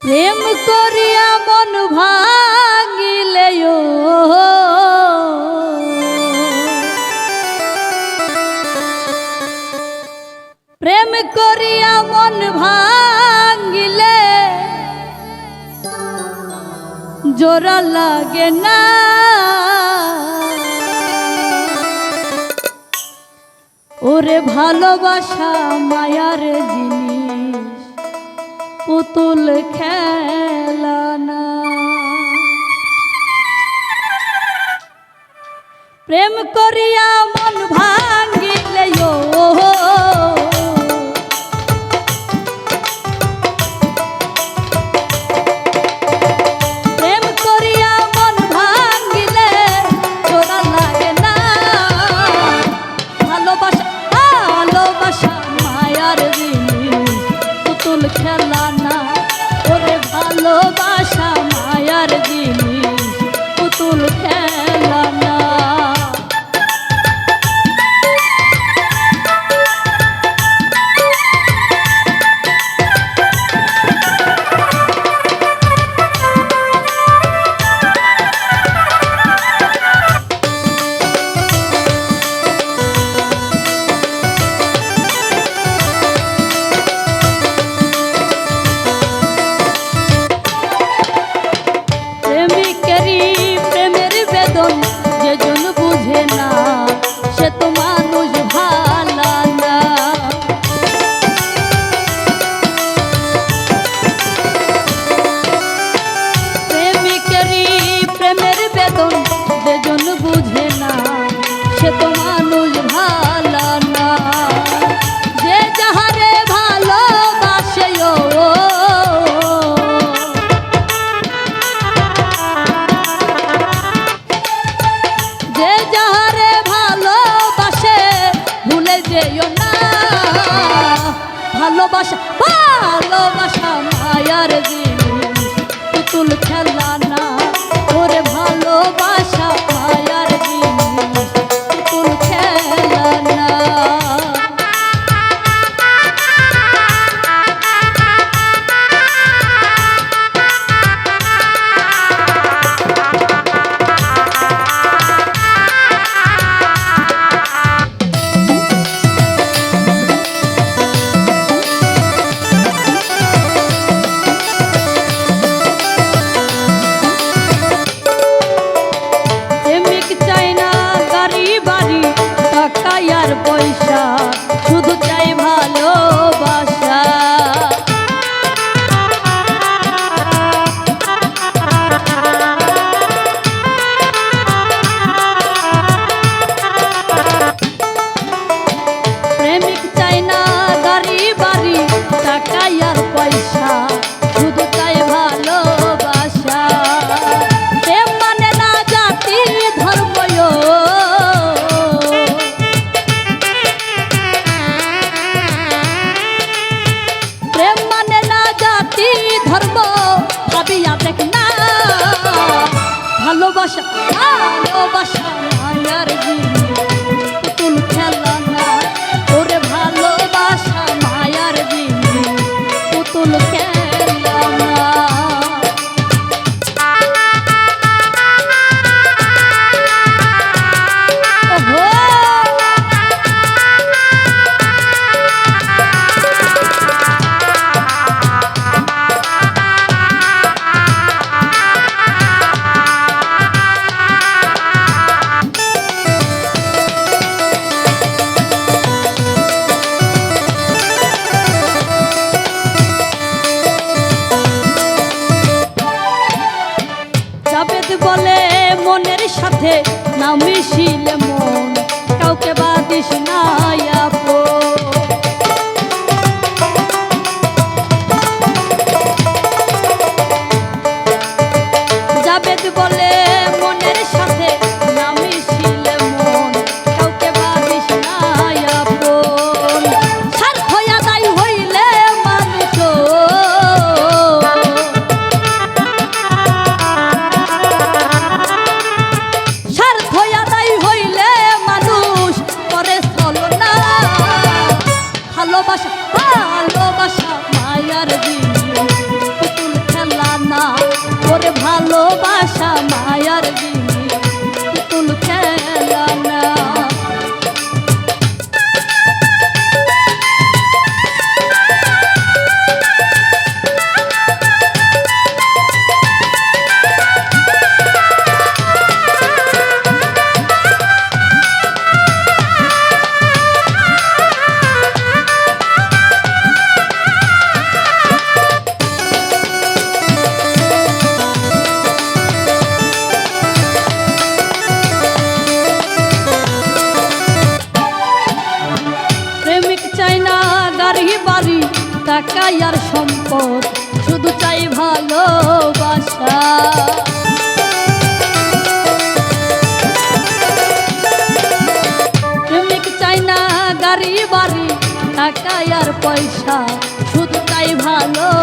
প্রেম করিয়া মন ভাঙিলে প্রেম করিয়া মন ভাঙিলে জোরা লাগে না। ওরে ভালোবাসা মায়ার জিনিস। পুতুল খেলানা প্রেম করিয়া প্রেমের বেদন যে জন বুঝে না, সে তো মানুষ ভালা না। যে যাহারে ভালোবাসে ও। যে যাহারে ভালোবাসে, ভুলে যেও না। ভালোবাসা ভালোবাসা মায়ার জিনিস পুতুল খেলা টাকা আর পয়সা ভালোবাসা ভালোবাসা মায়ার জিনিস সাথে না মিশিলে মন কাউকে বাদিস না ভালোবাসা মায়ার দিন। পুতুল খেলা না ওরে ভালোবাসা মা টাকা আর সম্পদ শুধু চাই ভালোবাসা। প্রেমিক আর পয়সা শুধু চাই ভালোবাসা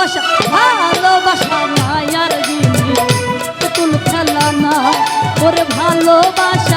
ভালোবাসা ভালোবাসা মায়ার জিনিস পুতুল খেলা না ওর ভালোবাসা।